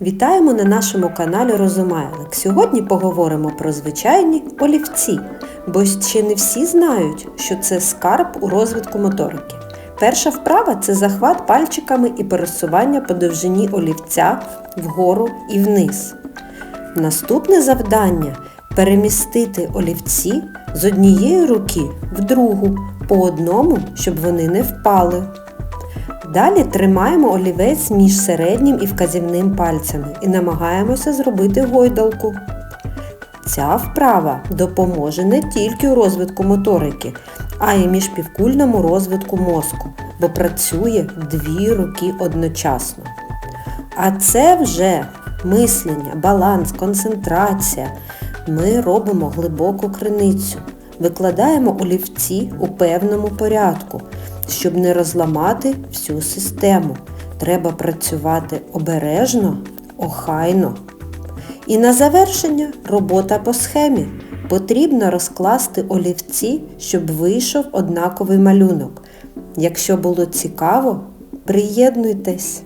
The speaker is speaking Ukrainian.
Вітаємо на нашому каналі Розумайлик. Сьогодні поговоримо про звичайні олівці, бо ще не всі знають, що це скарб у розвитку моторики. Перша вправа це захват пальчиками і пересування по довжині олівця вгору і вниз. Наступне завдання перемістити олівці з однієї руки в другу по одному, щоб вони не впали. Далі тримаємо олівець між середнім і вказівним пальцями і намагаємося зробити гойдалку. Ця вправа допоможе не тільки у розвитку моторики, а й міжпівкульному розвитку мозку, бо працює дві руки одночасно. А це вже мислення, баланс, концентрація. Ми робимо глибоку криницю, викладаємо олівці у певному порядку, щоб не розламати всю систему. Треба працювати обережно, охайно. І на завершення робота по схемі. Потрібно розкласти олівці, щоб вийшов однаковий малюнок. Якщо було цікаво, приєднуйтесь!